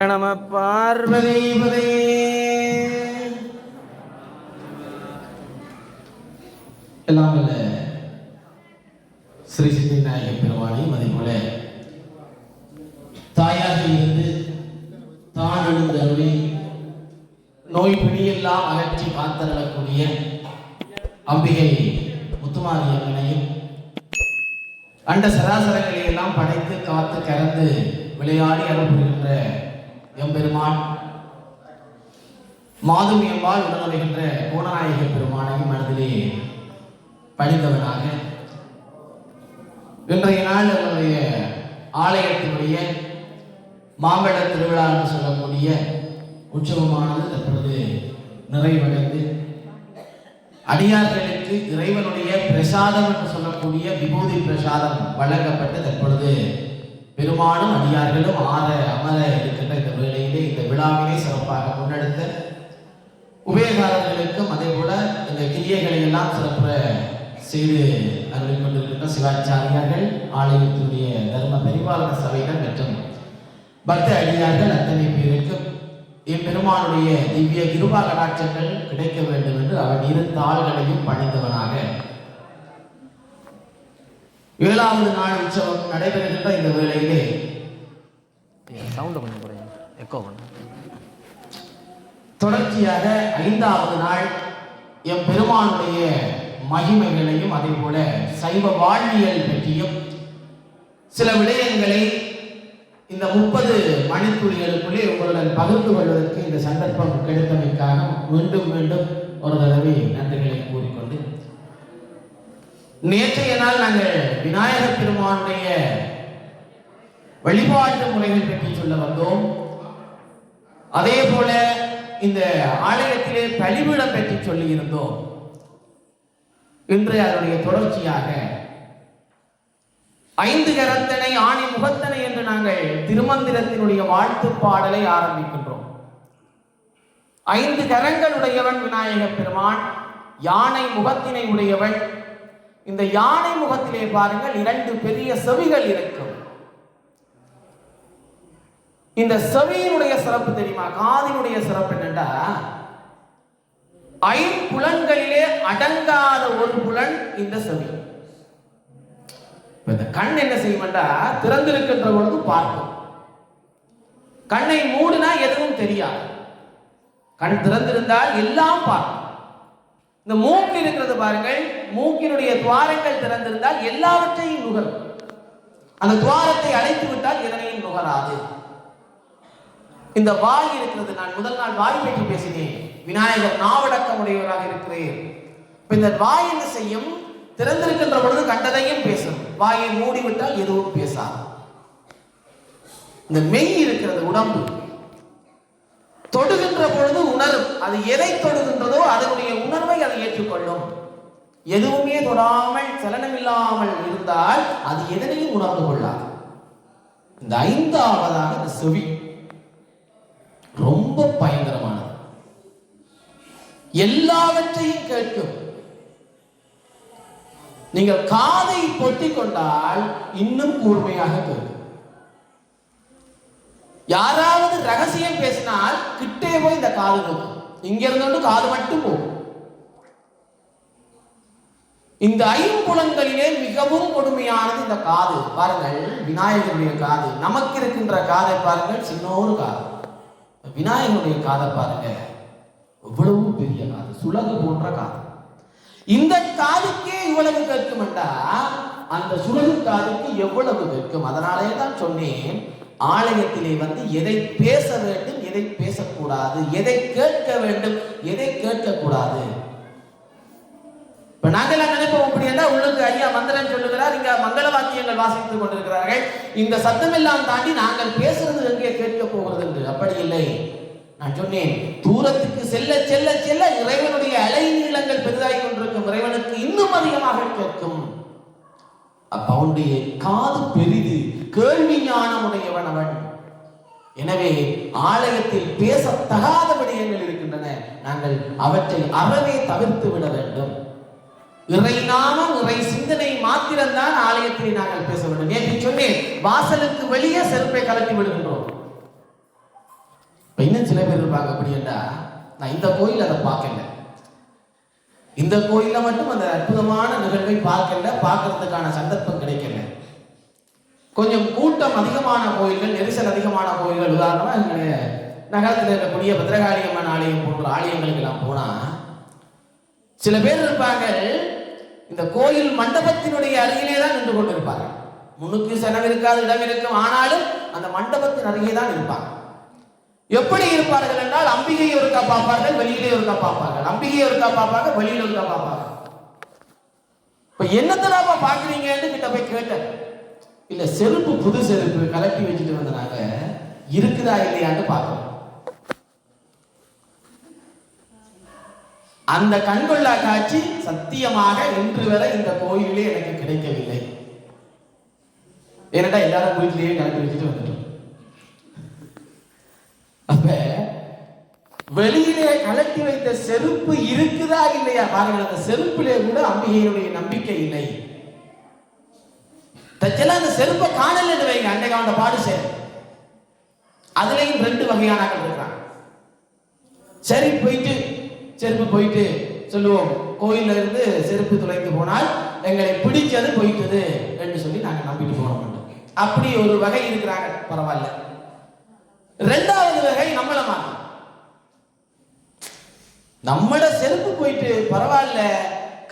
நம பார்வதிபதே எல்லாம் அல்ல ஸ்ரீ சித்தி நாயகன் பெருமானையும் அதே போல. தாயாக இருந்து தான் எழுந்தருளி நோய் பிடியெல்லாம் அகற்றி காத்தரக்கூடிய அம்பிகை முத்துமாரி அம்மனையும் அண்ட சராசரங்களை எல்லாம் படைத்து காத்து கறந்து விளையாடி அனுப்புகின்ற எம்பெருமான். எம்பெருமான் மாதுமியம்பால் உடனடைகின்ற கோணநாயக பெருமானையும் மனதிலே படித்தவனாக இன்றைய நாள் நம்முடைய ஆலயத்தினுடைய மாம்பழ திருவிழா என்று சொல்லக்கூடிய உற்சவமானது தற்பொழுது நிறைவடைந்து அடியார்களுக்கு இறைவனுடைய பிரசாதம் என்று சொல்லக்கூடிய விபூதி பிரசாதம் வழங்கப்பட்டு தற்பொழுது பெருமானும் அதிகாரிகளும் ஆற அமர இருக்கின்ற இந்த வேளையிலே இந்த விழாவினை சிறப்பாக முன்னெடுத்த உபயோகாரர்களுக்கும் அதே போல இந்த கிரியைகளை எல்லாம் சிறப்பு செய்து அருளிக் கொண்டிருக்கின்ற சிவாச்சாரியார்கள் ஆலயத்தினுடைய தர்ம பரிபாலன சபைகள் மற்றும் பக்த அடியார்கள் அத்தனை பேருக்கும் எம்பெருமானுடைய திவ்ய கிருபா கடாட்சங்கள் கிடைக்க வேண்டும் என்று அவன் இரு தாள்களையும் பணிந்தவனாக ஏழாவது நாள் உற்சவம் நடைபெறுகின்ற இந்த வேளையிலே. சவுண்டை கொஞ்சம் குறைங்க. எக்கோ தொடர்ச்சியாக ஐந்தாவது நாள் எம் பெருமானுடைய மகிமைகளையும் அதே போல சைவ வாழ்வியல் பற்றியும் சில விடயங்களை இந்த முப்பது மணித்துளிகளுக்குள்ளே உங்களுடன் பகிர்ந்து கொள்வதற்கு இந்த சந்தர்ப்பம் கிடைத்தமைக்காக மீண்டும் மீண்டும் ஒரு தடவை நன்றிகளை நேற்றைய நாள் நாங்கள் விநாயகர் பெருமானுடைய வழிபாட்டு முறைகள் பற்றி சொல்ல வந்தோம். அதே போல இந்த ஆலயத்திலே பலிபீடம் பற்றி சொல்லி இருந்தோம் இன்று அதனுடைய தொடர்ச்சியாக ஐந்து கரத்தனை ஆணி முகத்தனை என்று நாங்கள் திருமந்திரத்தினுடைய வாழ்த்து பாடலை ஆரம்பிக்கின்றோம். ஐந்து கரங்களுடையவன் விநாயகர் பெருமான் யானை முகத்தினை உடையவன் இந்த யானை முகத்திலே பாருங்கள் இரண்டு பெரிய செவிகள் இருக்கும். இந்த செவியினுடைய சிறப்பு தெரியுமா? காதினுடைய சிறப்பு என்னண்டா? ஐம்புலன்களிலே அடங்காத ஒரு புலன் இந்த செவி. இந்த கண் என்ன செய்யும்டா திறந்திருக்கின்ற பொழுது பார்க்கும். கண்ணை மூடினா எதுவும் தெரியாது. கண் திறந்திருந்தால் எல்லாம் பார்க்கும். இந்த மூக்கு இருக்கிறது பாருங்கள் மூக்கினுடைய துவாரங்கள் திறந்திருந்தால் எல்லாவற்றையும் நுகரும். அந்த துவாரத்தை அடைத்து விட்டால் எதனையும் நுகராது. இந்த வாய் இருக்கிறது நான் முதல் நாள் வாய் பற்றி பேசினேன். விநாயகர் நாவடக்கம் உடையவராக இருக்கிறேன் இந்த வாய் என்ன செய்யும்? திறந்திருக்கின்ற பொழுது கண்டதையும் பேசும். வாயை மூடிவிட்டால் எதுவும் பேசாது. இந்த மெய் இருக்கிறது உடம்பு. தொடுகின்ற பொழுது உணரும். அது எதை தொடுகின்றதோ அதனுடைய உணர்வை அதை ஏற்றுக்கொள்ளும். எதுவுமே தொடாமல் சலனம் இல்லாமல் இருந்தால் அது எதனையும் உணர்ந்து கொள்ளாது. இந்த ஐந்தாவதாக இந்த செவி. ரொம்ப பயங்கரமானது. எல்லாவற்றையும் கேட்கும். நீங்கள் காதை பொட்டிக் கொண்டால் இன்னும் கூர்மையாக கேட்கும். யாராவது ரகசியம் எங்கே போய் இந்த காது இருக்கும் இங்க இருந்தோண்டு காது மட்டும் போகும். இந்த ஐம்புலங்களிலே மிகவும் கொடுமையானது இந்த காது. பாருங்கள் விநாயகருடைய காது. நமக்கு இருக்கின்ற காதை பாருங்கள் சின்னோரு காது. விநாயகருடைய காதை பாருங்க. எவ்வளவு பெரிய காது சுலகு போன்ற காது. இந்த காதுக்கே இவ்வளவு கேட்கும் அந்த சுலகு காதுக்கு எவ்வளவு கேட்கும்? அதனாலே தான் சொன்னேன் ஆலயத்திலே வந்து எதை பேச வேண்டும் எதை பேசக்கூடாது? எதை கேட்க வேண்டும்? எதை கேட்கக்கூடாது? இப்ப நாங்கெல்லாம் நினைப்போம் அப்படி என்ன உள்ளுக்கு ஐயா மந்திரம் சொல்லுகிறார் இங்க மங்கள வாக்கியங்கள் வாசித்துக் கொண்டிருக்கிறார்கள். இந்த சத்தம் எல்லாம் தாண்டி நாங்கள் பேசுறது எங்கே கேட்க போகிறது என்று? அப்படி இல்லை. நான் சொன்னேன் தூரத்துக்கு செல்ல செல்ல செல்ல இறைவனுடைய அலை நீளங்கள் பெரிதாகி கொண்டிருக்கும். இறைவனுக்கு இன்னும் அதிகமாக கேட்கும். அப்ப அவனுடைய காது பெரிது. கேள்வி ஞானம் உடையவன் அவன். எனவே ஆலயத்தில் பேசத்தகாத விடயங்கள் இருக்கின்றன. நாங்கள் அவற்றை அறவே தவிர்த்து விட வேண்டும். இறை நாமம் இறை சிந்தனை மாத்திரம்தான் ஆலயத்தில் நாங்கள் பேச வேண்டும். நேற்று சொன்னேன் வாசலுக்கு வெளியே செருப்பை கலட்டி விடுகின்றோம். இன்னும் சில பேர் இருப்பாங்க அப்படின்னா நான் இந்த கோயில் அதை பார்க்கல. இந்த கோயில்ல மட்டும் அந்த அற்புதமான நிகழ்வை பார்க்கல. பார்க்கறதுக்கான சந்தர்ப்பம் கொஞ்சம் கூட்டம் அதிகமான கோயில்கள் நெரிசல் அதிகமான கோயில்கள். உதாரணமாக எங்களுடைய நகரத்தில் இருக்கக்கூடிய பத்ரகாளி அம்மன் ஆலயம் போன்ற ஆலயங்களுக்கு எல்லாம் போனா சில பேர் இருப்பாங்க இந்த கோயில் மண்டபத்தினுடைய அருகிலே தான் நின்று கொண்டிருப்பாங்க முன்னுக்கு செலவு இருக்காது இடம் இருக்கும் ஆனாலும் அந்த மண்டபத்தின் அருகே தான் இருப்பாங்க. எப்படி இருப்பார்கள் என்றால் அம்பிகையை ஒருக்கா பார்ப்பார்கள் வெளியிலே ஒருக்கா பார்ப்பார்கள். அம்பிகையை ஒருக்கா பார்ப்பாங்க வெளியில ஒருக்கா பார்ப்பாங்க இப்ப என்னத்தனாப்பா பாக்குறீங்கன்னு கிட்ட போய் கேட்டேன். இல்ல செருப்பு புது செருப்பு கலட்டி வச்சுட்டு வந்தனாங்க இருக்குதா இல்லையான்னு பார்க்கணும். அந்த கண்கொள்ளா காட்சி சத்தியமாக இன்று வரை இந்த கோயிலே எனக்கு கிடைக்கவில்லை. ஏனடா எல்லாரும் வீட்டிலேயே கலட்டி வச்சுட்டு வந்துட்டோம். அப்ப வெளியிலே கலட்டி வைத்த செருப்பு இருக்குதா இல்லையா? பாருங்க அந்த செருப்பிலே கூட அம்பிகையினுடைய நம்பிக்கை இல்லை. தச்செல்லாம் அந்த செருப்பை காணலன்னு வைங்க. அன்றைக்கு அவன் பாடு சேர். அதுலேயும் ரெண்டு வகையானாக்கள் இருக்கிறான் இருக்கிறாங்க. சரி போயிட்டு செருப்பு போயிட்டு சொல்லுவோம். கோயில்ல இருந்து செருப்பு துளைந்து போனால் எங்களை பிடிச்சது போயிட்டது என்று சொல்லி நாங்க நம்பிட்டு போனோம் அப்படி ஒரு வகை இருக்கிறாங்க பரவாயில்ல. ரெண்டாவது வகை நம்மள மாதிரி. செருப்பு போயிட்டு பரவாயில்ல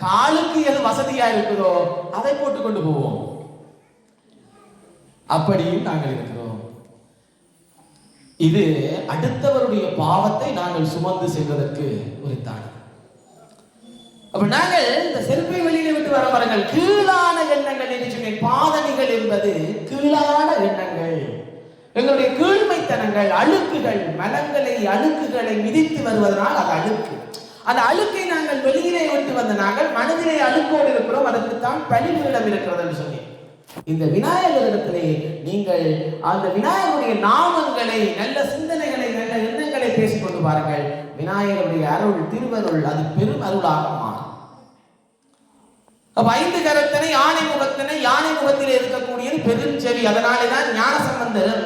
காலுக்கு எது வசதியா இருக்குதோ அதை போட்டு கொண்டு போவோம். அப்படியும் நாங்கள் இருக்கிறோம். இது அடுத்தவருடைய பாவத்தை நாங்கள் சுமந்து செல்வதற்கு உரித்தானது அப்ப நாங்கள் இந்த செல்பை வெளியில விட்டு வர பாருங்கள். கீழான எண்ணங்கள் என்று சொன்னேன். பாதணிகள் என்பது கீழான எண்ணங்கள். எங்களுடைய கீழ்மைத்தனங்கள் அழுக்குகள் மனங்களை அழுக்குகளை மிதித்து வருவதனால் அது அழுக்கு. அந்த அழுக்கை நாங்கள் வெளியிலே விட்டு வந்த நாங்கள் மனதிலே அழுக்கோடு இருக்கிறோம். அதற்கு தான் பழிபீடம் இருக்கிறது என்று சொன்னேன். இந்த விநாயகரிடத்திலே நீங்கள் அந்த விநாயகருடைய நாமங்களை நல்ல சிந்தனைகளை நல்ல எண்ணங்களை பேசிக்கொண்டு பாருங்கள் விநாயகருடைய அருள் திருவருள் அது பெரும் அருளாக மாறும். அப்ப ஐந்து கரத்தனை யானை முகத்தினை யானை முகத்தில் இருக்கக்கூடியது பெருஞ்செவி. அதனாலே தான் ஞான சம்பந்தரும்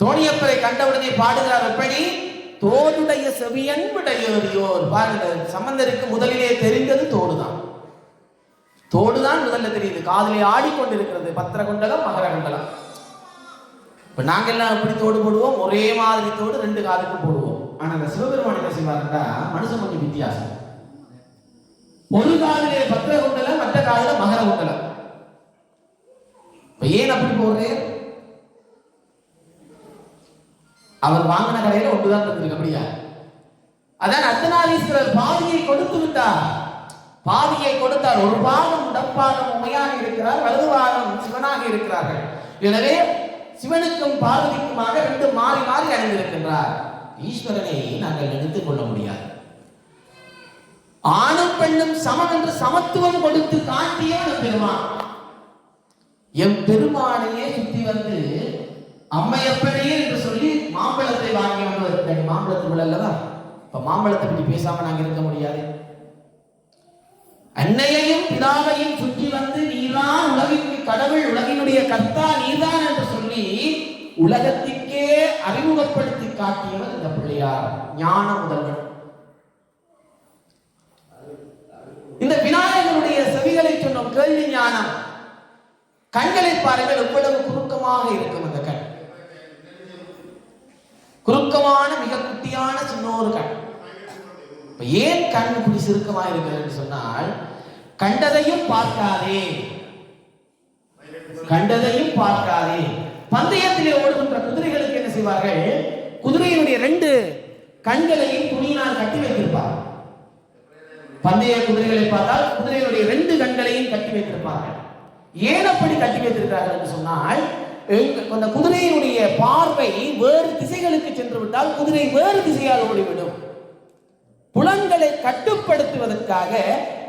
தோணியப்பரை கண்டவுடனே பாடுகிறார் எப்படி தோடுடைய செவியன்புடையோர் பாருங்கள் பாருங்க சம்பந்தருக்கு முதலிலே தெரிந்தது தோடுதான். தோடுதான் முதல்ல தெரியுது. காதிலே ஆடிக்கொண்டிருக்கிறது. பத்திர குண்டலம் மகர குண்டலம் இப்ப நாங்க எல்லாம் எப்படி தோடு போடுவோம்? ஒரே மாதிரி தோடு ரெண்டு காதுக்கும் போடுவோம். ஆனா அந்த சிவபெருமான் என்ன செய்வாருன்னா மனுஷன் கொஞ்சம் வித்தியாசம். ஒரு காதிலே பத்திர குண்டலம் மற்ற காதுல மகர குண்டலம் இப்ப ஏன் அப்படி போடுறேன்? அவர் வாங்கின கடையில ஒன்றுதான் தந்திருக்கு அப்படியா? அதான் அர்த்தநாதீஸ்வரர் பாதியை கொடுத்து விட்டார். பாதியை கொடுத்தார் ஒரு பாதம் உடப்பாதம் உண்மையாக இருக்கிறார் வலது பாதம் சிவனாக இருக்கிறார்கள். எனவே சிவனுக்கும் பார்வதிக்குமாக ரெண்டு மாறி மாறி அணிந்திருக்கின்றார். ஈஸ்வரனை நாங்கள் நினைத்துக் கொள்ள முடியாது. ஆணும் பெண்ணும் சமம் என்று சமத்துவம் கொடுத்து காட்டிய ஒரு பெருமான். எம் பெருமானையே சுத்தி வந்து அம்மையப்பனையே என்று சொல்லி மாம்பழத்தை வாங்கி வந்து மாம்பழத்துக்குள்ள அல்லவா? இப்ப மாம்பழத்தை பற்றி பேசாம நாங்க இருக்க முடியாது. அன்னையையும் பிதாவையும் சுற்றி வந்து நீதான் உலகிற்கு கடவுள் உலகினுடைய கர்த்தா நீதான் என்று சொல்லி உலகத்திற்கே அறிமுகப்படுத்தி காட்டியவர் இந்த பிள்ளையார் ஞான முதல்வன் இந்த விநாயகருடைய செவிகளை சொன்னோம் கேள்வி ஞானம் கண்களை பாருங்கள் எவ்வளவு குறுக்கமாக இருக்கும் அந்த கண். குறுக்கமான மிக குட்டியான சின்ன ஒரு கண். ஏன் கண் இப்படி சுருக்கமா இருக்கிறது சொன்னால் கண்டதையும் பார்க்காதே. கண்டதையும் பார்க்காதே. பந்தயத்திலே ஓடுகின்ற குதிரைகளுக்கு என்ன செய்வார்கள்? குதிரையினுடைய ரெண்டு கண்களையும் துணியினால் கட்டி வைத்திருப்பார் பந்தய குதிரைகளை பார்த்தால் குதிரையுடைய ரெண்டு கண்களையும் கட்டி வைத்திருப்பார்கள். ஏன் அப்படி கட்டி வைத்திருக்கிறார்கள் என்று சொன்னால் அந்த குதிரையினுடைய பார்வை வேறு திசைகளுக்கு சென்று விட்டால் குதிரை வேறு திசையால் ஓடிவிடும். புலன்களை கட்டுப்படுத்துவதற்காக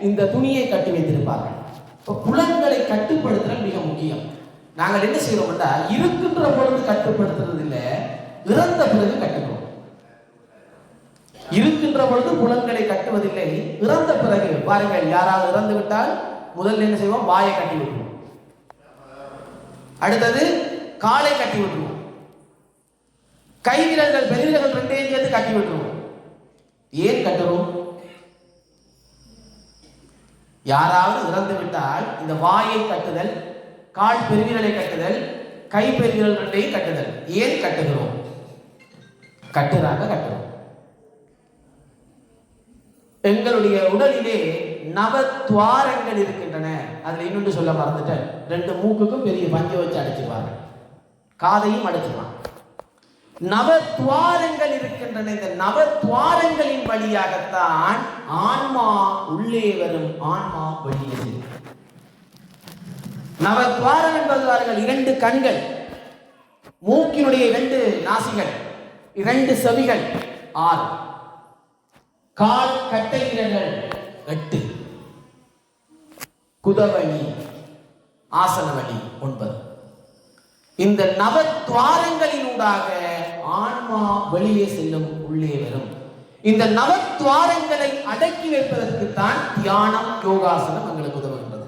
இந்த துணியை கட்டி வைத்திருப்பார்கள். இப்போ புலன்களை கட்டுப்படுத்துதல் மிக முக்கியம். நாங்கள் என்ன செய்யறோம்னா இருக்கின்ற பொழுது கட்டுப்படுத்துறது இல்லை இறந்த பிறகு கட்டுக்கிறோம் இருக்கின்ற பொழுது புலன்களை கட்டுவதில்லை இறந்த பிறகு. பாருங்கள் யாராவது இறந்து விட்டால் முதல்ல என்ன செய்வோம்? வாயை கட்டி விட்டுருவோம். அடுத்தது காலை கட்டி விட்டுருவோம். கை விரல்கள் பெருவிரல்கள் ரெண்டையும் சேர்த்து கட்டி விட்டுருவோம். ஏன் கட்டுறோம்? யாராவது இறந்து விட்டால் இந்த வாயை கட்டுதல் கால் பெருவிரலை கட்டுதல் கை பெருவிரல் ரெண்டையும் கட்டுதல். ஏன் கட்டுகிறோம்? கட்டுறாங்க கட்டுறோம். எங்களுடைய உடலிலே நவத்வாரங்கள் இருக்கின்றன. அதில் இன்னொன்று சொல்ல மறந்துட்டேன். ரெண்டு மூக்குக்கும் பெரிய பஞ்சை வச்சு அடைச்சிருவாங்க. காதையும் அடைச்சிருவாங்க. நவத்வாரங்கள் இருக்கின்றன. இந்த நவத்வாரங்களின் வழியாகத்தான் ஆன்மா உள்ளே வரும். ஆன்மா வெளியே நவத்வாரம் என்பது இரண்டு கண்கள். மூக்கினுடைய இரண்டு நாசிகள் இரண்டு செவிகள் ஆறு. கால் கட்டை விரல்கள் எட்டு. குதவழி ஆசனவழி ஒன்பது. இந்த நவத்வாரங்களினூடாக ஆன்மா வெளியே செல்லும் உள்ளே வரும். இந்த நவத்வாரங்களை அடக்கி வைப்பதற்கு தான் தியானம் யோகாசனம் எங்களுக்கு உதவுகின்றது.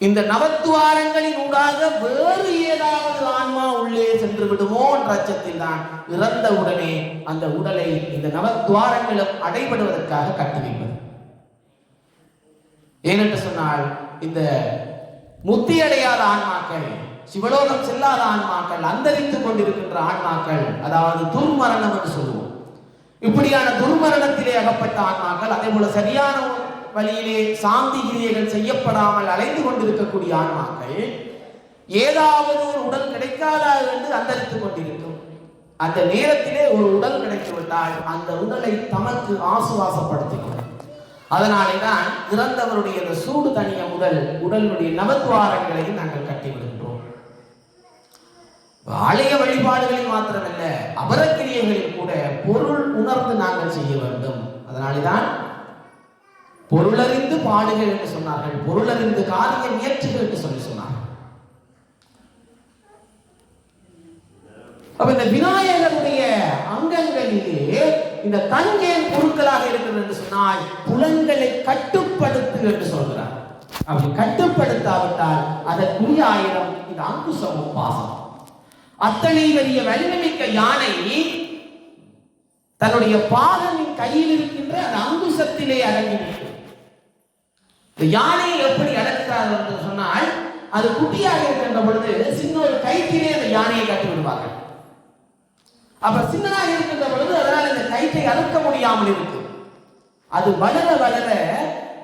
இந்த நவத்வாரங்களின் ஊடாக வேறு ஏதாவது ஆன்மா உள்ளே சென்று விடுமோ என்ற அச்சத்தில் தான் இறந்த உடனே அந்த உடலை இந்த நவத்வாரங்களும் அடைபடுவதற்காக கட்டி வைப்பது. ஏனென்று சொன்னால் இந்த முத்தி அடையாத ஆன்மாக்கள் சிவலோகம் செல்லாத ஆன்மாக்கள் அந்தரித்துக் கொண்டிருக்கின்ற ஆன்மாக்கள் அதாவது துர்மரணம் என்று சொல்லுவோம். இப்படியான துர்மரணத்திலே அகப்பட்ட ஆன்மாக்கள் அதே போல சரியான வழியிலே சாந்தி கிரியைகள் செய்யப்படாமல் அலைந்து கொண்டிருக்கக்கூடிய ஆன்மாக்கள் ஏதாவது ஒரு உடல் கிடைக்காதா என்று அந்தரித்துக் கொண்டிருக்கும். அந்த நேரத்திலே ஒரு உடல் கிடைத்துவிட்டால் அந்த உடலை தமக்கு ஆசுவாசப்படுத்திக்கும். அதனாலே தான் இறந்தவருடைய சூடு தனிய முதல் உடலுடைய நவத்வாரங்களை நாங்கள் கட்டிவிடுவோம். ஆலய வழிபாடுகளில் மாத்திரமல்ல அபரக்கிரியங்களில் கூட பொருள் உணர்ந்து நாங்கள் செய்ய வேண்டும். அதனாலேதான் பொருளறிந்து பாடுகள் என்று சொன்னார்கள் பொருளறிந்து காரிய முயற்சிகள் என்று சொல்லி சொன்னார்கள். அப்ப இந்த விநாயகருடைய அங்கங்களிலே இந்த தங்கேன் பொருட்களாக இருக்கிறது என்று சொன்னால் புலன்களை கட்டுப்படுத்து என்று சொல்கிறார். அப்படி கட்டுப்படுத்தாவிட்டால் அதற்குரிய ஆயிரம் இந்த அங்குசமும் பாசம். அத்தனை பெரிய வலிமைமிக்க யானை தன்னுடைய பாதனின் கையில் இருக்கின்ற அந்த அங்குசத்திலே அடங்கி நிற்கும். இந்த யானையை எப்படி அடக்கிறார் என்று சொன்னால் அது குட்டியாக இருக்கின்ற பொழுது சின்ன ஒரு கைத்திலே அந்த யானையை கட்டி விடுவார்கள். அப்ப சின்னதாக இருக்கின்ற பொழுது அதனால் இந்த கயிற்றை அறுக்க முடியாமல் இருக்கு அது வளர வளர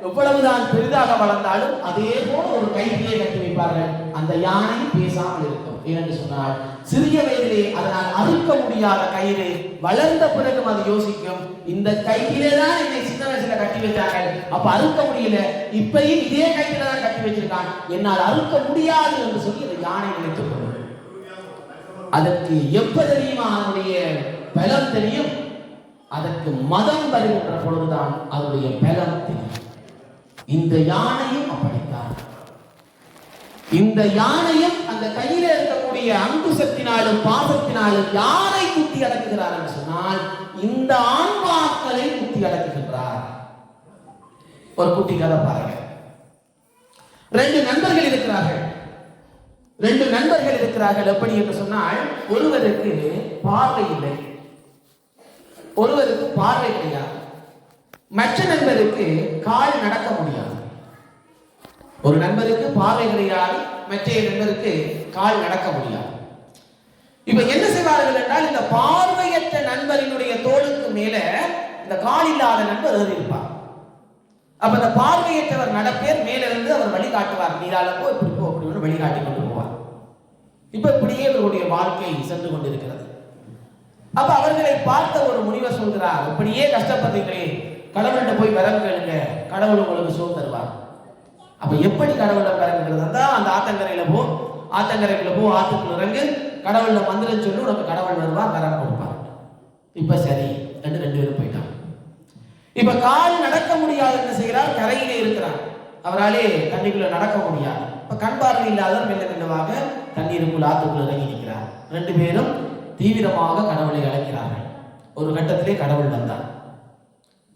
எவ்வளவுதான் பெரிதாக வளர்ந்தாலும் அதே போல ஒரு கைத்திலே கட்டி வைப்பார்கள். அந்த யானை பேசாமல் இருக்கும். ஏனென்று சொன்னால் சிறிய வயதிலே அதனால் அறுக்க முடியாத கயிறு வளர்ந்த பிறகும் அது யோசிக்கும். இந்த கையிலே தான் என்னை சின்ன வயசுல கட்டி வச்சாங்க அப்ப அறுக்க முடியல. இப்பயும் இதே கையில தான் கட்டி வச்சிருக்கான். என்னால் அறுக்க முடியாது என்று சொல்லி அந்த யானை நினைத்துக் கொள்ளும் அதற்கு எப்ப தெரியுமா அதனுடைய பலம் தெரியும்? அதற்கு மதம் வருகின்ற பொழுதுதான் அதனுடைய பலம் தெரியும். இந்த யானையும் அப்படித்தான். இந்த யானையும் அந்த கையில இருக்கக்கூடிய அங்குசத்தினாலும் பாசத்தினாலும் யாரை குத்தி அடக்குகிறார் என்று சொன்னால் இந்த ஆன்மாக்களை குத்தி அடக்குகின்றார். ஒரு குட்டி கதை பாருங்க. ரெண்டு நண்பர்கள் இருக்கிறார்கள். ரெண்டு நண்பர்கள் இருக்கிறார்கள். எப்படி என்று சொன்னால் ஒருவருக்கு பார்வை இல்லை. ஒருவருக்கு பார்வை கிடையாது. மற்ற நண்பருக்கு கால் நடக்க முடியாது. ஒரு நண்பருக்கு பார்வை கிடையாது மற்ற நண்பருக்கு கால் நடக்க முடியாது. இப்ப என்ன செய்வார்கள் என்றால் இந்த பார்வையற்ற நண்பரினுடைய தோளுக்கு மேல இந்த கால் இல்லாத நண்பர் ஏறி இருப்பார் அப்ப இந்த பார்வையற்றவர் நடப்பேர் மேல இருந்து அவர் வழிகாட்டுவார். நீரால போ இப்படி போ அப்படின்னு வழிகாட்டி கொண்டு போவார். இப்ப இப்படியே இவருடைய வாழ்க்கை சென்று கொண்டிருக்கிறது. அப்ப அவர்களை பார்த்த ஒரு முனிவர் சொல்கிறார் இப்படியே கஷ்டப்படுறீங்களே கடவுள்கிட்ட போய் வரம் கேளுங்க கடவுள் உங்களுக்கு சோறு தருவார். அப்ப எப்படி கடவுளை வரம் தான் அந்த ஆத்தங்கரையில போ ஆத்தங்கரைக்குள்ள போ ஆத்துக்குள்ள இறங்கு. கடவுள்ல மந்திரம் சொல்லி உனக்கு கடவுள் வருவா கரம் கொடுப்பார். இப்ப சரி ரெண்டு ரெண்டு பேரும் போயிட்டான் இப்ப கால் நடக்க முடியாது என்ன செய்கிறார் கரையிலே இருக்கிறார். அவராலே தண்ணிக்குள்ள நடக்க முடியாது. இப்ப கண் பார்வை இல்லாத மெல்ல மெல்லவாக தண்ணீருக்குள் ஆத்துக்குள்ள இறங்கி நிற்கிறார். ரெண்டு பேரும் தீவிரமாக கடவுளை அழைக்கிறார்கள். ஒரு கட்டத்திலே கடவுள் வந்தார்.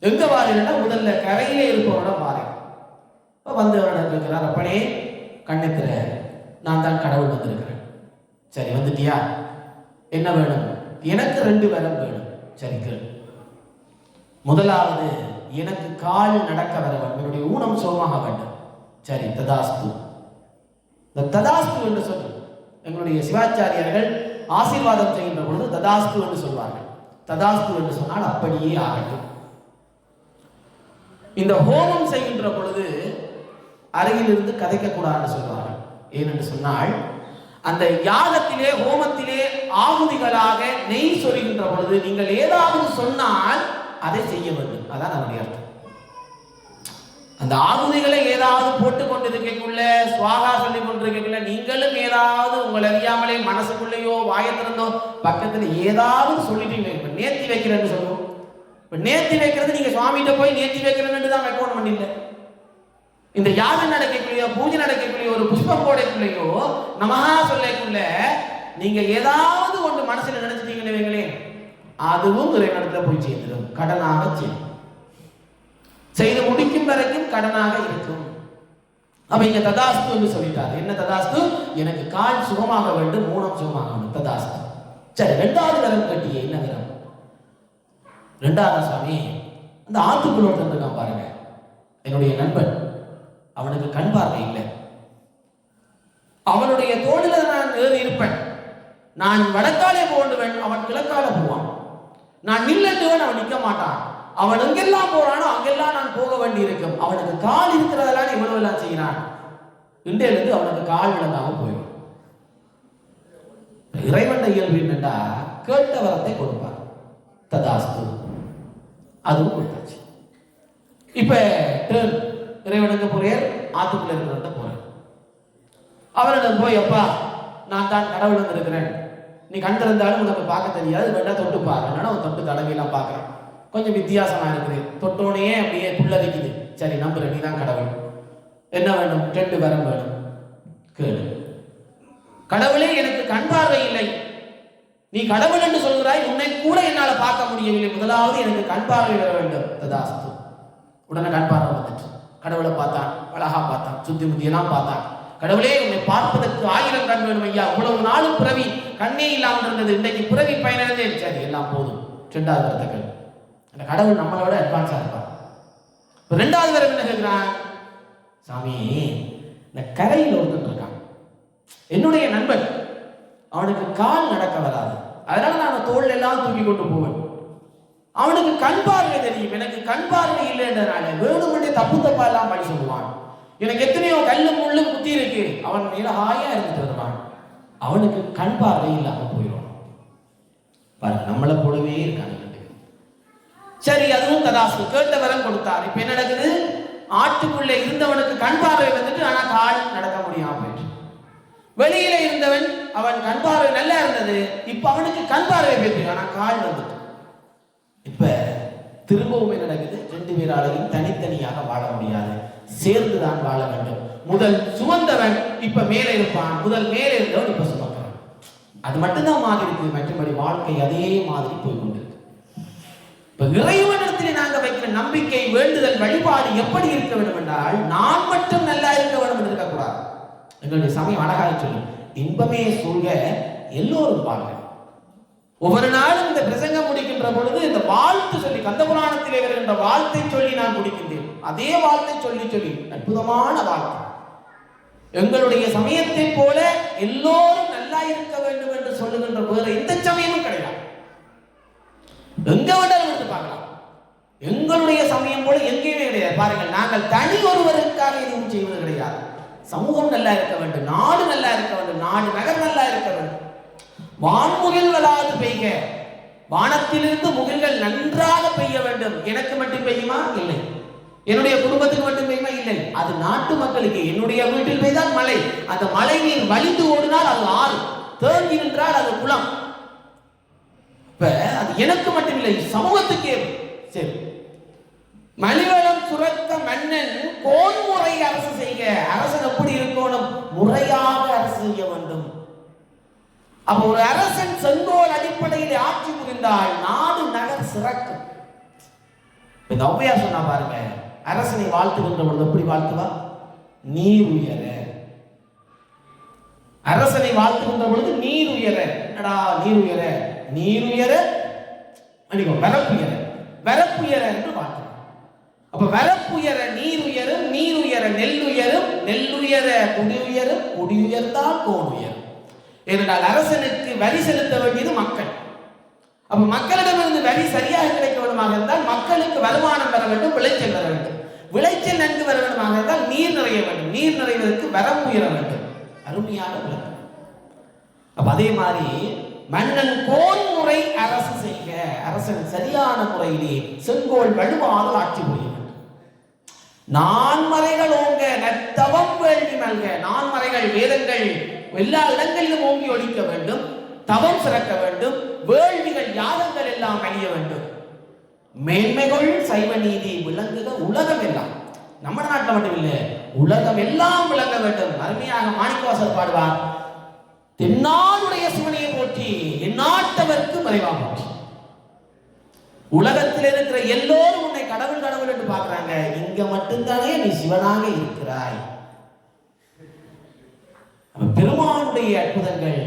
எங்க வாருன்னா முதல்ல கரையிலே இருப்பவரோட மாறி வந்து இருக்கிறார் கேட்கிறார் அப்பனே கண்ணுக்கிற நான் தான் கடவுள் வந்திருக்கிறேன். சரி வந்துட்டியா? என்ன வேணும்? எனக்கு ரெண்டு வரம் வேணும். சரி கேளு. முதலாவது எனக்கு கால் நடக்க வர வேண்டும். என்னுடைய ஊனம் சுகமாக வேண்டும். சரி ததாஸ்து. இந்த ததாஸ்து என்று சொல்லு எங்களுடைய சிவாச்சாரியர்கள் ஆசீர்வாதம் செய்கின்ற பொழுது ததாஸ்து என்று சொல்வார்கள். ததாஸ்து என்று சொன்னால் அப்படியே ஆகட்டும். இந்த ஹோமம் செய்கின்ற பொழுது அருகிலிருந்து கதைக்கக்கூடாதுன்னு சொல்வார்கள். ஏனென்று சொன்னால் அந்த யாகத்திலே ஹோமத்திலே ஆகுதிகளாக நெய் சொல்கின்ற பொழுது நீங்கள் ஏதாவது சொன்னால் அதை செய்ய வேண்டும். அதான் நம்முடைய அர்த்தம். அந்த ஆகுதிகளை ஏதாவது போட்டு கொண்டிருக்கக்குள்ள சுவாகா சொல்லி கொண்டிருக்கக்குள்ள நீங்களும் ஏதாவது உங்களை அறியாமலே மனசுக்குள்ளேயோ வாயத்திறந்தோ பக்கத்தில் ஏதாவது சொல்லிட்டீங்க. இப்போ நேர்த்தி வைக்கிறேன்னு சொல்லுவோம். இப்போ நேர்த்தி வைக்கிறது நீங்கள் சுவாமிகிட்ட போய் நேர்த்தி வைக்கிறேன்னு தான் ரெக்கார்ட் பண்ணில்லை இந்த யாகம் நடக்கக்குள்ளேயோ பூஜை நடக்கக்குள்ளேயோ ஒரு புஷ்பம் போடக்குள்ளேயோ நமகா சொல்லக்குள்ள நீங்க ஏதாவது ஒன்று மனசுல நினைச்சிட்டீங்களே வைங்களே அதுவும் இறைவனத்துல போய் சேர்ந்துடும் கடனாக செய்யும் செய்து முடிக்கும் வரைக்கும் கடனாக இருக்கும். அப்ப இங்க ததாஸ்து என்று சொல்லிட்டாரு. என்ன ததாஸ்து? எனக்கு கால் சுகமாக வேண்டும் மூணம் சுகமாக வேண்டும். ததாஸ்து. சரி ரெண்டாவது வரம் கட்டிய என்ன வரம் ரெண்டாவது சாமி அந்த ஆத்துக்குள்ள இருக்கான் பாருங்க. என்னுடைய நண்பன். அவனுக்கு கண் பார்வை இல்லை. அவனுடைய தோளில் நான் ஏறி இருப்பேன். நான் வடக்காலே போண்டுவேன் அவன் கிழக்கால போவான். நான் நில்லட்டுவன் அவன் நிற்க மாட்டான். அவன் எங்கெல்லாம் போறானோ அங்கெல்லாம் நான் போக வேண்டி இருக்கும். அவனுக்கு கால் இருக்கிறதெல்லாம் இவ்வளவு எல்லாம் செய்கிறான் இன்றையிலிருந்து அவனுக்கு கால் விளங்காம போயிடும். இறைவன் இயல்பு என்னண்டா? கேட்ட வரத்தை கொடுப்பார். ததாஸ்து. அதுவும் கொடுத்தாச்சு. இப்ப டேர்ன் இறைவனுக்கு போறேன் ஆத்துக்குள்ள இருக்கிறத போறேன் அவரிடம் போய் அப்பா நான் தான் கடவுள் இருக்கிறேன் நீ கண் திறந்தாலும் உனக்கு பார்க்க தெரியாது. வேண்டாம் தொட்டு பாரு. என்னன்னா அவன் தொட்டு தடவையெல்லாம் பார்க்கறான்? கொஞ்சம் வித்தியாசமா இருக்குது. தொட்டோனையே அப்படியே புல்லரிக்குது. சரி நம்புற நீ தான் கடவுள். என்ன வேணும் ரெண்டு வரம் வேணும் கேளு. கடவுளே எனக்கு கண் பார்வை இல்லை. நீ கடவுள் என்று சொல்கிறாய். உன்னை கூட என்னால் பார்க்க முடியவில்லை. முதலாவது எனக்கு கண் பார்வை வர வேண்டும். ததாஸ்து உடனே கண் பார்வை வந்துட்டு. கடவுளை பார்த்தான் அழகா பார்த்தான் சுத்தி முத்தி எல்லாம் பார்த்தான். கடவுளே உன்னை பார்ப்பதற்கு ஆயிரம் கண் வேணும் ஐயா. இவ்வளவு நாளும் பிறவி கண்ணே இல்லாமல் இருந்தது. இன்றைக்கு பிறவி பயனடைந்தே. சரி எல்லாம் போதும். ரெண்டாவது வரத்துக்கள் அந்த கடவுள் நம்மளோட அட்வான்ஸா இருப்பார். இப்போ ரெண்டாவது வரம் என்ன கேட்கிறான் சாமி இந்த கரையில் ஒருத்தன் இருக்கான். என்னுடைய நண்பன். அவனுக்கு கால் நடக்க வராது. அதனால நான் தோல் எல்லாம் தூக்கி கொண்டு போவேன். அவனுக்கு கண் பார்வை தெரியும். எனக்கு கண் பார்வை இல்லைன்றனால வேணுமென்றே தப்பு தப்பா எல்லாம் பழி சொல்லுவான். எனக்கு எத்தனையோ கல்லும் முள்ளும் குத்தி இருக்கு. அவன் நிலஹாயா ஹாயா இருந்துட்டு வருவான். அவனுக்கு கண் பார்வை இல்லாம போயிடும் பாருங்க நம்மளை போலவே இருக்காங்க சரி அதுவும் ததாசு கேட்ட வரம் கொடுத்தார். இப்ப என்ன நடக்குது? ஆட்டுக்குள்ளே இருந்தவனுக்கு கண் பார்வை வந்துட்டு ஆனா கால் நடக்க முடியாம போயிட்டு வெளியில இருந்தவன் அவன் கண் பார்வை நல்லா இருந்தது. இப்ப அவனுக்கு கண் பார்வை போயிட்டு ஆனா கால் வந்துட்டு. திரும்பவும் என்ன நடக்குது? ரெண்டு பேராலையும் தனித்தனியாக வாழ முடியாது. சேர்ந்துதான் வாழ வேண்டும். முதல் சுமந்தவன் இப்ப மேலே இருப்பான். முதல் மேலே இருந்தவன் இப்ப சுமக்கிறான். அது மட்டும்தான் மாறி இருக்கு. மற்றபடி வாழ்க்கை அதே மாதிரி போய் கொண்டிருக்கு. இப்ப இறைவனிடத்தில் நாங்க வைக்கிற நம்பிக்கை வேண்டுதல் வழிபாடு எப்படி இருக்க வேண்டும் என்றால் நான் மட்டும் நல்லா இருக்க வேண்டும் என்று இருக்கக்கூடாது. எங்களுடைய சமயம் அழகாக சொல்லும். இன்பமே சூழ்க எல்லோரும் பாருங்க ஒவ்வொரு நாளும் இந்த பிரசங்கம் முடிக்கின்ற பொழுது இந்த வாழ்த்து சொல்லி கந்த புராணத்திலே வருகின்ற வாழ்த்தை சொல்லி நான் முடிக்கின்றேன். அதே வாழ்த்தை சொல்லி சொல்லி அற்புதமான வாழ்த்து எங்களுடைய சமயத்தை போல எல்லோரும் நல்லா இருக்க வேண்டும் என்று சொல்லுகின்ற வேற எந்த சமயமும் கிடையாது. எங்க வேண்டாலும் எடுத்து பார்க்கலாம். எங்களுடைய சமயம் போல எங்கேயுமே கிடையாது. பாருங்கள் நாங்கள் தனி ஒருவருக்காக எதுவும் செய்வது கிடையாது. சமூகம் நல்லா இருக்க வேண்டும் நாடு நல்லா இருக்க வேண்டும் நாடு நகர் நல்லா இருக்க வேண்டும். வான்முகில் வளாது பெய்க. வானத்திலிருந்து முகில்கள் நன்றாக பெய்ய வேண்டும். எனக்கு மட்டும் பெய்யுமா? இல்லை. என்னுடைய குடும்பத்துக்கு மட்டும் பெய்யுமா? இல்லை. அது நாட்டு மக்களுக்கு என்னுடைய வீட்டில் பெய்தால் மழை. அந்த மழை நீர் வலிந்து ஓடினால் அது ஆறு. தேங்கி நின்றால் அது குளம். இப்ப அது எனக்கு மட்டும் இல்லை சமூகத்துக்கே. சரி. மலிவளம் சுரத்த மன்னன் கோன்முறை அரசு செய்க. அரசன் எப்படி இருக்கணும்? முறையாக அரசு செய்ய வேண்டும். அப்ப ஒரு அரசன் செங்கோல் அடிப்படையில் ஆட்சி புரிந்தால் நாடு நகர் சிறக்கும். இந்த சொன்னா பாருங்க அரசனை வாழ்த்துகின்ற பொழுது எப்படி வாழ்த்துவா? நீர் உயர. அரசனை வாழ்த்துகின்ற பொழுது நீர் உயர. என்னடா நீர் உயர? நீர் உயர. வரப்புயர வரப்புயர என்று வாழ்த்து அப்ப வரப்புயர நீர் உயரும் நீர் உயர நெல் உயரும் நெல் உயர குடி உயரும் குடி உயர்ந்தால் கோன் உயரும். ஏனென்றால் அரசனுக்கு வரி செலுத்த வேண்டியது மக்கள். அப்ப மக்களிடமிருந்து வரி சரியாக கிடைக்க வேண்டுமாக இருந்தால் மக்களுக்கு வருமானம் வர வேண்டும் விளைச்சல் வர வேண்டும். விளைச்சல் நன்கு வர வேண்டுமாக இருந்தால் நீர் நிறைய வேண்டும். நீர் நிறைவதற்கு வரம் உயர வேண்டும். அருமையான விளக்கம். அப்ப அதே மாதிரி மன்னன் கோன் முறை அரசு செய்க. அரசன் சரியான முறையிலே செங்கோல் வலுவாக ஆட்சி புரிய நான்மறைகள் ஓங்க நத்தவம் வேள்வி மல்க. நான்மறைகள் வேதங்கள் எல்லா இடங்களிலும் ஓங்கி ஒழிக்க வேண்டும் தவம் சிறக்க வேண்டும் வேள்விகள் யாகங்கள் எல்லாம் அழிய வேண்டும். மேன்மைகள் சைவ நீதி விளங்குக உலகம் எல்லாம். நம்ம நாட்டில் மட்டும் இல்லை உலகம் எல்லாம் விளங்க வேண்டும். அருமையாக மாணிக்கவாசர் பாடுவார் தென்னாடுடைய சிவனையை போற்றி எந்நாட்டவர்க்கு மறைவா போற்றி. உலகத்தில் இருக்கிற எல்லோரும் உன்னை கடவுள் கடவுள் என்று பார்க்கிறாங்க. இங்க மட்டும்தானே நீ சிவனாக இருக்கிறாய். பெருமானுடைய அற்புதங்கள்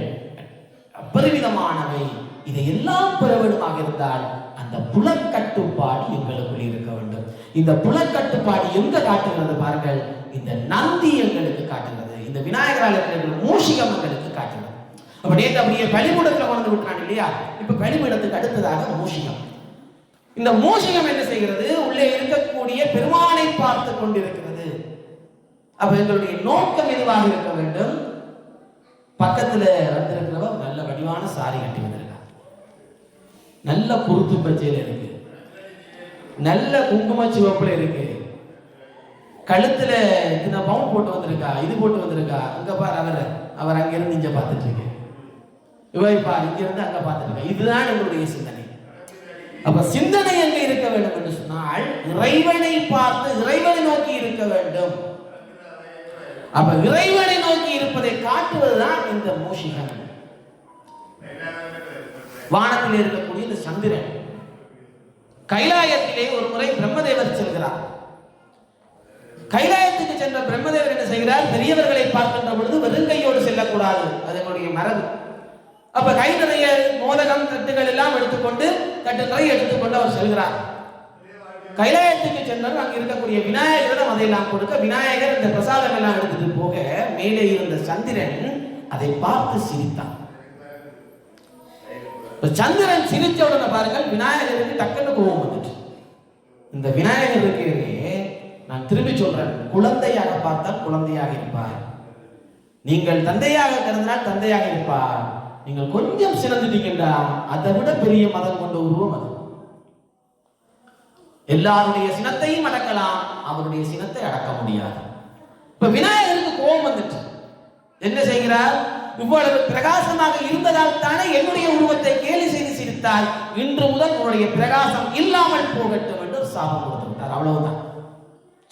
அப்பரிவிதமானவை இதை எல்லாம் பெற வேண்டுமாக இருந்தால் அந்த புலக்கட்டுப்பாடு எங்களுக்குள் இருக்க வேண்டும். இந்த புலக்கட்டுப்பாடு எங்க காட்டுகிறது பாருங்கள். இந்த நந்தி எங்களுக்கு காட்டுகிறது. இந்த விநாயகராலயத்தில் மூஷிகம் எங்களுக்கு காட்டுகிறது. அப்ப நேற்று அப்படியே பலிபீடத்துல கொண்டு விட்டாங்க இல்லையா? இப்ப பலிபீடத்துக்கு அடுத்ததாக மூஷிகம். இந்த மூஷிகம் என்ன செய்கிறது? உள்ளே இருக்கக்கூடிய பெருமானை பார்த்து கொண்டிருக்கிறது. அப்ப எங்களுடைய நோக்கம் எதுவாக இருக்க வேண்டும்? பக்கத்தில் வந்திருக்கிறவ நல்ல வடிவான சாரி கட்டி வந்திருக்கா நல்ல குருத்து பச்சையில் இருக்கு. நல்ல குங்கும சிவப்புல இருக்கு. கழுத்துல இந்த பவுன் போட்டு வந்திருக்கா இது போட்டு வந்திருக்கா அங்க பாரு அவர். அவர் அங்கிருந்து இங்க பார்த்துட்டு இருக்கு. இவை பாரு இங்க இருந்து அங்க பார்த்துட்டு இருக்கா. இதுதான் எங்களுடைய சிந்தனை. அப்ப சிந்தனை எங்க இருக்க வேண்டும் என்று சொன்னால் இறைவனை பார்த்து இறைவனை நோக்கி இருக்க வேண்டும். அப்ப இறைவனை நோக்கி இருப்பதை காட்டுவதுதான் இந்த மூஷிகன். வானத்தில் இருக்கக்கூடிய இந்த சந்திரன். கைலாயத்திலே ஒரு முறை பிரம்மதேவர் செல்கிறார். கைலாயத்துக்கு சென்ற பிரம்மதேவர் என்ன செய்கிறார்? பெரியவர்களை பார்க்கின்ற பொழுது வெறுங்கையோடு செல்லக்கூடாது. அதனுடைய மரபு. அப்ப கை நிறைய மோதகம் தட்டுகள் எல்லாம் எடுத்துக்கொண்டு தட்டு நிறைய எடுத்துக்கொண்டு அவர் செல்கிறார். கைலாயத்துக்கு சென்றார் அங்க இருக்கக்கூடிய விநாயகரிடம் அதையெல்லாம் கொடுக்க விநாயகர் இந்த பிரசாதம் எல்லாம் எடுத்துட்டு போக மேலே இருந்த சந்திரன் அதை பார்த்து சிரித்தான். சந்திரன் சிரிச்ச உடனே பாருங்கள் விநாயகருக்கு டக்குன்னு கோபம் வந்துட்டு. இந்த விநாயகருக்கு நான் திரும்பி சொல்றேன் குழந்தையாக பார்த்தால் குழந்தையாக இருப்பார். நீங்கள் தந்தையாக கருதினால் தந்தையாக இருப்பார். நீங்கள் கொஞ்சம் சிறந்துட்டீங்கன்னா அதை விட பெரிய மதம் கொண்ட உருவம் அது. எல்லாருடைய சினத்தையும் அடக்கலாம் அவருடைய சினத்தை அடக்க முடியாது. இப்ப விநாயகருக்கு கோபம் வந்துட்டு என்ன செய்கிறார்? இவ்வளவு பிரகாசமாக இருந்ததால் தானே என்னுடைய உருவத்தை கேலி செய்து சிரித்தால் இன்று முதல் உன்னுடைய பிரகாசம் இல்லாமல் போகட்டும் என்று சாபம் கொடுத்து விட்டார். அவ்வளவுதான்.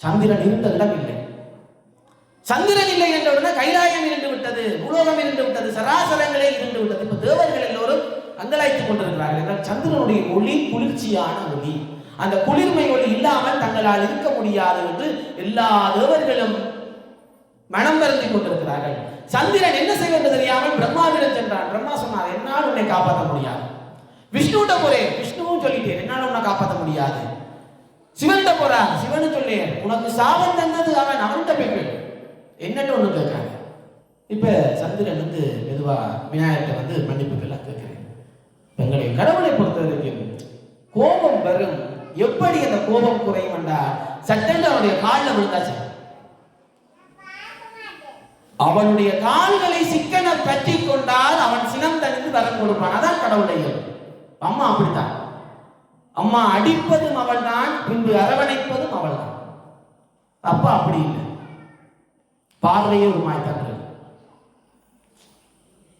சந்திரன் இருந்த இடம் இல்லை. சந்திரன் இல்லை என்ற கைலாயம் இருந்து விட்டது பூலோகம் இருந்து விட்டது சராசரங்களே இருந்து விட்டது. இப்ப தேவர்கள் எல்லோரும் அங்கலாய்த்துக் கொண்டிருக்கிறார்கள். என்றால் சந்திரனுடைய ஒளி குளிர்ச்சியான ஒளி. அந்த குளிர்மை ஒளி இல்லாமல் தங்களால் இருக்க முடியாது என்று எல்லா தேவர்களும் மனம் வருந்தி கொண்டிருக்கிறார்கள். சந்திரன் என்ன செய்வது தெரியாமல் பிரம்மாவிடம் சென்றான். பிரம்மா சொன்னார் என்னால் உன்னை காப்பாற்ற முடியாது. விஷ்ணுவிட்ட போறே விஷ்ணுவும் சொல்லிட்டேன் என்னால் உன்னை காப்பாற்ற முடியாது. சிவன்கிட்ட போறார் சிவனு சொல்லேன் உனக்கு சாபம் தந்தது அவன் அவன்கிட்ட போய் கேளு. என்னட்டு ஒண்ணு கேட்காங்க இப்ப சந்திரன் வந்து மெதுவா விநாயகர்கிட்ட வந்து மன்னிப்புக்கெல்லாம் கேட்கிறேன். எங்களுடைய கடவுளை பொறுத்த வரைக்கும் கோபம் வரும். எப்படி அந்த கோபம் குறையும் என்றால் சட்டென்று அவனுடைய காலில் விழுந்தாச்சு. அவனுடைய கால்களை சிக்கன பற்றி கொண்டால் அவன் சினம் தணிந்து வரம் கொடுப்பான் அதான் கடவுளுடைய அம்மா அப்படித்தான். அம்மா அடிப்பதும் அவள் தான் பின்பு அரவணைப்பதும் அவள் தான் அப்பா அப்படி இல்லை. பார்வையே ஒரு மாய்த்தான் இருக்கு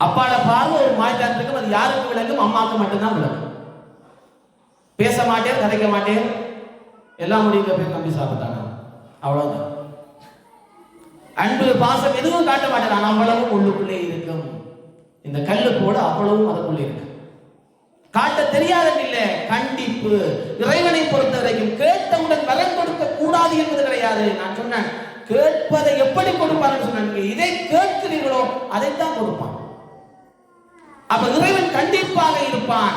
அப்பாட பார்வை ஒரு மாய்த்தான் இருக்கும் அது யாருக்கு விளங்கும்? அம்மாவுக்கு மட்டும்தான் விளங்கும். பேச மாட்டேன் கதைக்க மாட்டேன். எல்லாம் முடிக்க போய் கம்பி சாப்பிட்டாங்க. அவ்வளவுதான். அன்பு பாசம் எதுவும் காட்ட மாட்டேன். ஆனால் அவ்வளவும் உள்ளுக்குள்ளே இருக்கும். இந்த கல்லு போட அவ்வளவும் அதுக்குள்ளே இருக்கு. காட்ட தெரியாத கண்டிப்பு. இறைவனை பொறுத்த வரைக்கும் கேட்டவுடன் வரம் கொடுக்க கூடாது என்பது கிடையாது. நான் சொன்னேன் கேட்பதை எப்படி கொடுப்பான்னு சொன்னேன். இதை கேட்கிறீர்களோ அதைத்தான் கொடுப்பான். அப்ப இறைவன் கண்டிப்பாக இருப்பான்.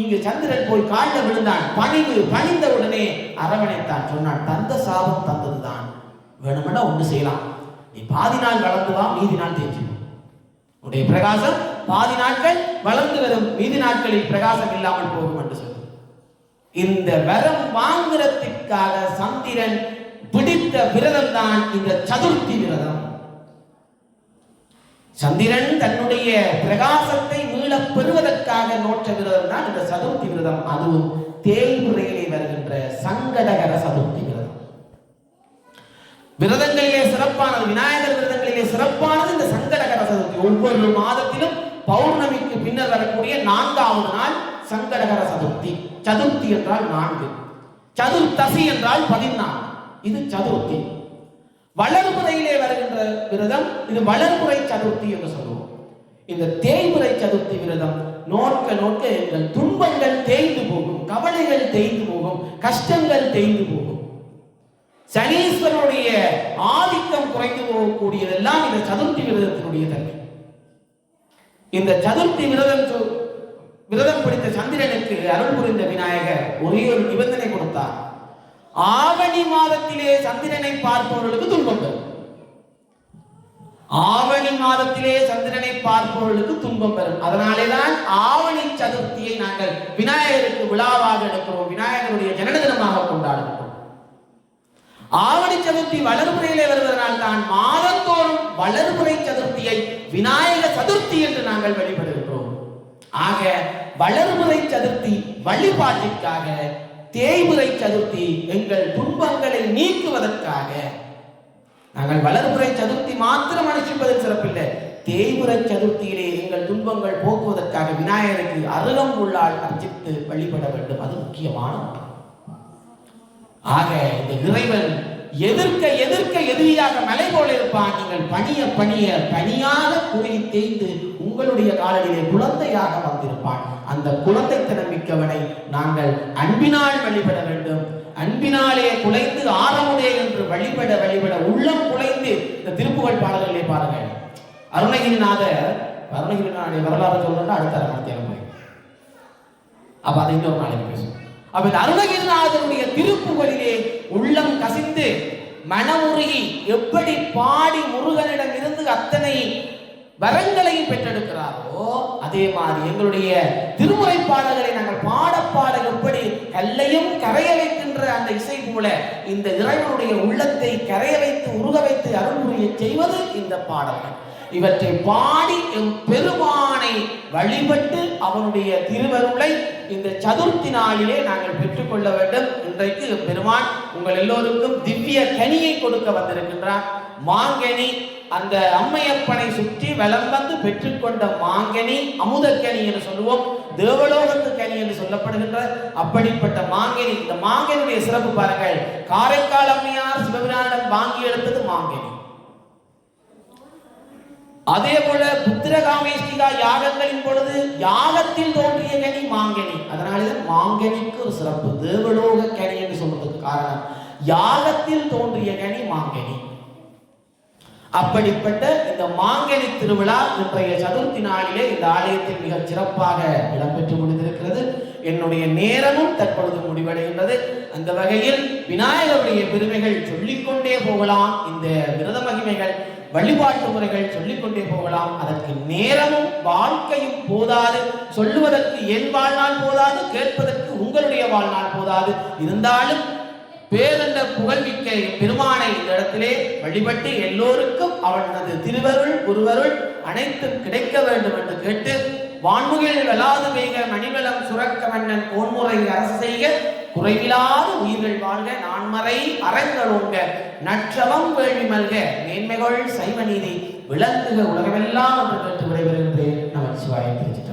இங்கு சந்திரன் போய் காலில் விழுந்தான். பணிவு பணிந்த உடனே அரவணைத்தான். சொன்னான் தந்த சாபம் தந்ததுதான். வேணுமென ஒண்ணு செய்யலாம். நீ பாதி நாள் வளர்ந்து வா மீதி நாள் தேஞ்சு உடைய பிரகாசம் பாதி நாட்கள் வளர்ந்து வரும். மீதி நாட்களில் பிரகாசம் இல்லாமல் போகும் என்று சொல்லும் இந்த வரம் வாங்குறதுக்காக சந்திரன் பிடித்த விரதம் தான் இந்த சதுர்த்தி விரதம். சந்திரன் தன்னுடைய பிரகாசத்தை மீளப் பெறுவதற்காக நோற்ற விரதம் தான் இந்த சதுர்த்தி விரதம். அதுவும் தேய்முறையிலே வருகின்ற சங்கடகர சதுர்த்தி விரதம். விரதங்களிலே சிறப்பானது விநாயகர் விரதங்களிலே சிறப்பானது இந்த சங்கடகர சதுர்த்தி. ஒவ்வொரு மாதத்திலும் பௌர்ணமிக்கு பின்னர் வரக்கூடிய நான்காவது நாள் சங்கடகர சதுர்த்தி. சதுர்த்தி என்றால் நான்கு. சதுர்த்தசி என்றால் பதினான்கு. இது சதுர்த்தி. வளர்முறையிலே வருகின்ற விரதம் இது வளர்முறை சதுர்த்தி என்று சொல்லுவோம். இந்த தேய்முறை சதுர்த்தி விரதம் நோக்க நோக்க எங்கள் துன்பங்கள் தேய்ந்து போகும் கவலைகள் தேய்ந்து போகும் கஷ்டங்கள் தேய்ந்து போகும். சனீஸ்வரனுடைய ஆதிக்கம் குறைந்து போகக்கூடியதெல்லாம் இந்த சதுர்த்தி விரதத்தினுடைய தன்மை. இந்த சதுர்த்தி விரதம் சொ- விரதம் பிடித்த சந்திரனுக்கு அருள் புரிந்த விநாயகர் ஒரே ஒரு நிபந்தனை கொடுத்தார். ஆவணி மாதத்திலே சந்திரனை பார்ப்பவர்களுக்கு துன்பம் வரும் ஆவணி மாதத்திலே சந்திரனை பார்ப்பவர்களுக்கு துன்பம் வரும். அதனாலேதான் ஆவணி சதுர்த்தியை நாங்கள் விநாயகருக்கு விழாவாக எடுக்கிறோம். விநாயகருடைய ஜனன தினமாக கொண்டாடுகிறோம் ஆவணி சதுர்த்தி வளர்முறையிலே வருவதனால் தான் மாதந்தோறும் வளர்முறை சதுர்த்தியை விநாயக சதுர்த்தி என்று நாங்கள் வழிபடுகின்றோம் ஆக வளர்முறை சதுர்த்தி வழிபாட்டிற்காக தேய்முறை சதுர்த்தி எங்கள் துன்பங்களை நீக்குவதற்காக. நாங்கள் வளர்முறை சதுர்த்தி மாத்திரம் அனுஷ்டிப்பதில் சிறப்பில்லை. தேய்முறை சதுர்த்தியிலே எங்கள் துன்பங்கள் போக்குவதற்காக விநாயகருக்கு அருகம்புள்ளால் அர்ச்சித்து வழிபட வேண்டும். அது முக்கியமான ஆக இந்த இறைவன் எதிர்க்க எதிர்க்க எதிரியாக மலை போல இருப்பான். நீங்கள் பணிய பணிய பணியாக குறுகி தேய்ந்து உங்களுடைய காலடியிலே குழந்தையாக வந்திருப்பான். அந்த குழந்தைத்தனம் மிக்கவனை நாங்கள் அன்பினால் வழிபட வேண்டும். அன்பினாலே குலைந்து ஆரமுதே என்று வழிபட வழிபட உள்ளம் குலைந்து இந்த திருப்புகழ் பாடல்களை பாருங்கள். அருணகிரிநாதர் அருணகிரிநாடைய வரலாறு சொல்லணும்னா அடுத்த அரங்கத்தில் அப்ப அதை இன்னொரு நாளைக்கு பேசும் அப்ப இந்த அருணகிரிநாதனுடைய திருப்புகளிலே உள்ளம் கசிந்து மனமுருகி எப்படி பாடி முருகனிடம் இருந்து அத்தனை வரங்களையும் பெற்றெடுக்கிறாரோ அதே மாதிரி எங்களுடைய திருமுறை பாடல்களை நாங்கள் பாட பாட எப்படி கல்லையும் கரைய வைக்கின்ற அந்த இசை போல இந்த இறைவனுடைய உள்ளத்தை கரைய வைத்து உருக வைத்து அருள்முறைய செய்வது இந்த பாடல்கள். இவற்றை பாடி எம் பெருமானை வழிபட்டு அவனுடைய திருவருளை இந்த சதுர்த்தி நாளிலே நாங்கள் பெற்றுக்கொள்ள வேண்டும். இன்றைக்கு பெருமான் உங்கள் எல்லோருக்கும் திவ்ய கனியை கொடுக்க வந்திருக்கின்றார். மாங்கனி அந்த அம்மையப்பனை சுற்றி வலம் வந்து பெற்றுக்கொண்ட மாங்கனி அமுதக்கனி என்று சொல்லுவோம். தேவலோகத்து கனி என்று சொல்லப்படுகின்ற அப்படிப்பட்ட மாங்கனி. இந்த மாங்கனியுடைய சிறப்பு பாருங்கள். காரைக்கால் அம்மையார் சிவபிரானிடம் வாங்கி எடுத்தது மாங்கனி. அதே போல புத்திரகாமேஷ்டிகா யாகங்களின் பொழுது யாகத்தில் தோன்றிய கனி மாங்கனி. அதனாலதான் மாங்கனிக்கு ஒரு சிறப்பு. தேவலோக கனி என்று சொல்றதுக்கு காரணம். யாகத்தில் தோன்றிய கனி மாங்கனி. அப்படிப்பட்ட இந்த மாங்கனி திருவிழா இன்றைய சதுர்த்தி நாளிலே இந்த ஆலயத்தில் மிக சிறப்பாக இடம்பெற்று முடிந்திருக்கிறது என்னுடைய நேரமும் தற்பொழுது முடிவடைகின்றது. அந்த வகையில் விநாயகருடைய பெருமைகள் சொல்லிக்கொண்டே போகலாம். இந்த விரத மகிமைகள் வழிபாட்டு முறைகள் சொல்லிக்கொண்டே போகலாம். அதற்கு நேரமும் வாழ்க்கையும் போதாது. சொல்லுவதற்கு என் வாழ்நாள் போதாது கேட்பதற்கு உங்களுடைய வாழ்நாள் போதாது. இருந்தாலும் பேரண்ட புகழ்மிக்க பெருமானை இந்த இடத்திலே வழிபட்டு எல்லோருக்கும் அவனது திருவருள் குருவருள் அனைத்தும் கிடைக்க வேண்டும் என்று கேட்டு வான்முகில் வெளாது மேக மணிவளம் சுரக்க மன்னன் கோன்முறை அரசு செய்க குறைவிலாத உயிர்கள் வாழ்க நான்மறை அறங்களோங்க நற்றவம் வேள்வி மல்க மேன்மைகள் சைவ நீதி விளங்குக உலகமெல்லாம் என்று கேட்டு விடைபெறுகின்றேன்.